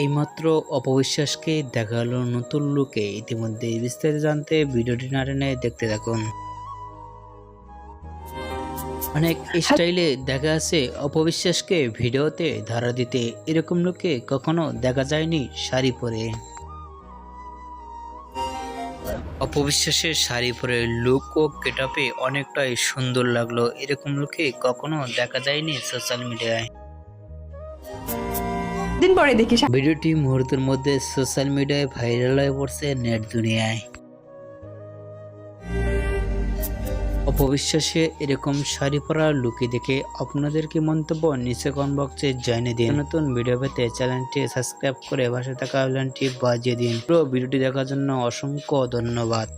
এইমাত্র অপবিশ্বাসকে দেখা হলো নতুন লুকে। ইতিমধ্যে বিস্তারিত জানতে ভিডিওটি না টেনে দেখতে থাকুন। অনেক স্টাইলে দেখা আছে অপবিশ্বাসকে ভিডিওতে ধারা দিতে। এরকম লোকে কখনো দেখা যায়নি শাড়ি পরে। অপবিশ্বাসের শাড়ি পরে লুক ও গেটআপে অনেকটাই সুন্দর লাগল। এরকম লোকে কখনো দেখা যায়নি সোশ্যাল মিডিয়ায় দিন পরে দেখি ভিডিওটি মুহূর্তের মধ্যে সোশ্যাল মিডিয়ায় ভাইরাল হয়ে পড়ছে নেট দুনিয়ায়। অপবিশ্বাসে এরকম শাড়ি পরা লুকি দেখে আপনাদের কি মন্তব্য? নিচে কমেন্ট বক্সে জানিয়ে দিন। নতুন ভিডিও পেতে চ্যানেলটি সাবস্ক্রাইব করে পাশে থাকা বেলটি বাজিয়ে দিন। পুরো ভিডিওটি দেখার জন্য অসংখ্য ধন্যবাদ।